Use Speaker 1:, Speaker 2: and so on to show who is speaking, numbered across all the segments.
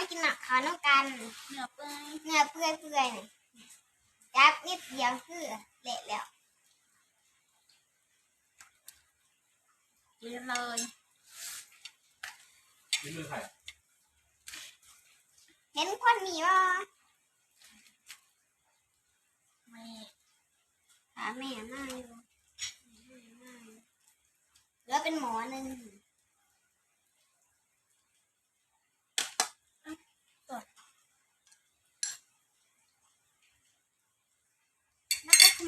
Speaker 1: มากินหนักขาวน้ำกัน
Speaker 2: เนื้อเปื่อย
Speaker 1: เนื้อเปื่อยเปื่อยๆนี่จับนิดเดียวคือเละแล้ว
Speaker 2: กินเลย
Speaker 3: นี่มือใคร
Speaker 1: เห็นคนมีบ่
Speaker 2: ไม่
Speaker 1: ถามแม่มาอยู่แม่มาอยู่เหลือเป็นหมอหนึ่งนักขโมยน้อยยา
Speaker 2: อืม
Speaker 1: ข้าว
Speaker 2: จักครับ
Speaker 1: เที่เขาลง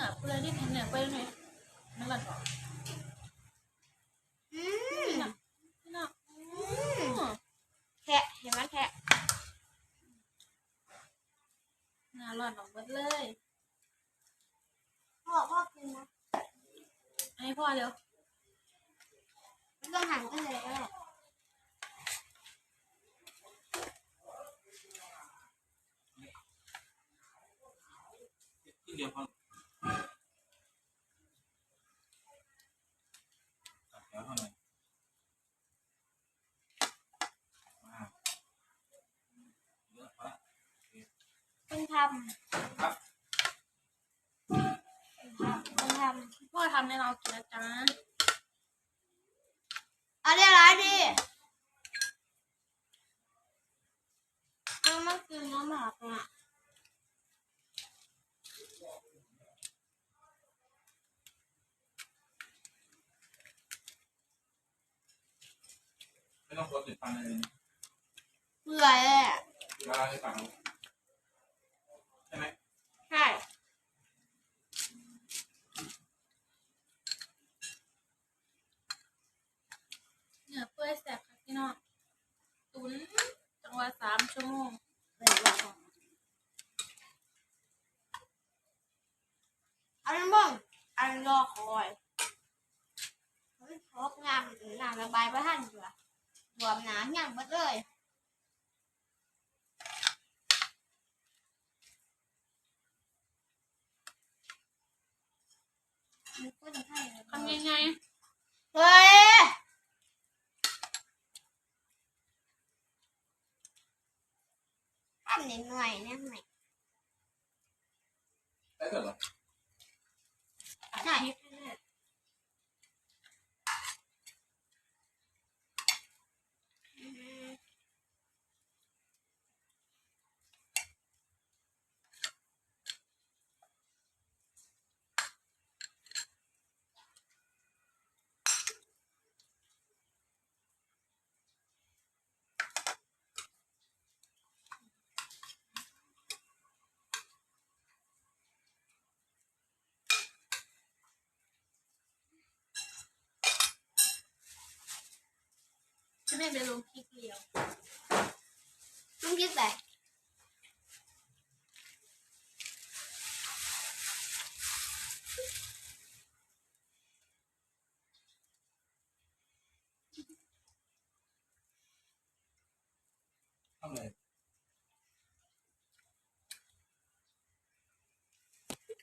Speaker 2: น
Speaker 1: เห
Speaker 2: นือเปื่อยที่เห็นเหนือเปื่อยไหมนั่นแหละก่อน
Speaker 1: อืม
Speaker 2: พี่น้องพี่น้องอืม
Speaker 1: แทะเห็นไหมแทะ
Speaker 2: หน้าร้อนออกหมดเลย
Speaker 1: พ่อพ่อกินนะ
Speaker 2: ให้พ่อเดี๋ยว
Speaker 1: ไม่ต้องหั่นก็เลยก็ได้
Speaker 3: ขึ้นเดียวพอตัดแล้วเท่าไหร่มาเยอะพอละ
Speaker 1: เพิ่งท
Speaker 3: ครับำ
Speaker 1: เพิ่งทำเพิ่งท
Speaker 2: พ่อทำให้เรากินนะจ๊ะำ
Speaker 1: เอาเรียบร้อยดิเอามากินน้ำหมักอะ
Speaker 3: ไม่ต้องกดติดฟันเลย
Speaker 1: เปื่อยเลยอะ
Speaker 3: เวลาให้ฟังใช่ไหม
Speaker 1: ใช่
Speaker 2: เหนือเปื่อยแสบค่ะพี่น้องตุ๋นจังหวะสามชั่วโมง
Speaker 1: เปื่อยแล้วอะเอาน้ำบ้องอันรอคอยเฮ้ยพบงามงามระบายพระท่านอยู่อะรวมหนาอย่างหมดเลยนึกว่าจะให้เลย
Speaker 2: ทำยังไง
Speaker 1: เฮ้ยทำหน่อยๆเนี่ยไหม
Speaker 3: ได้เกิดเหรอ
Speaker 1: ใช่อืม
Speaker 2: ไม่ไปลงคลิปเดียว
Speaker 1: ลงคิดแต่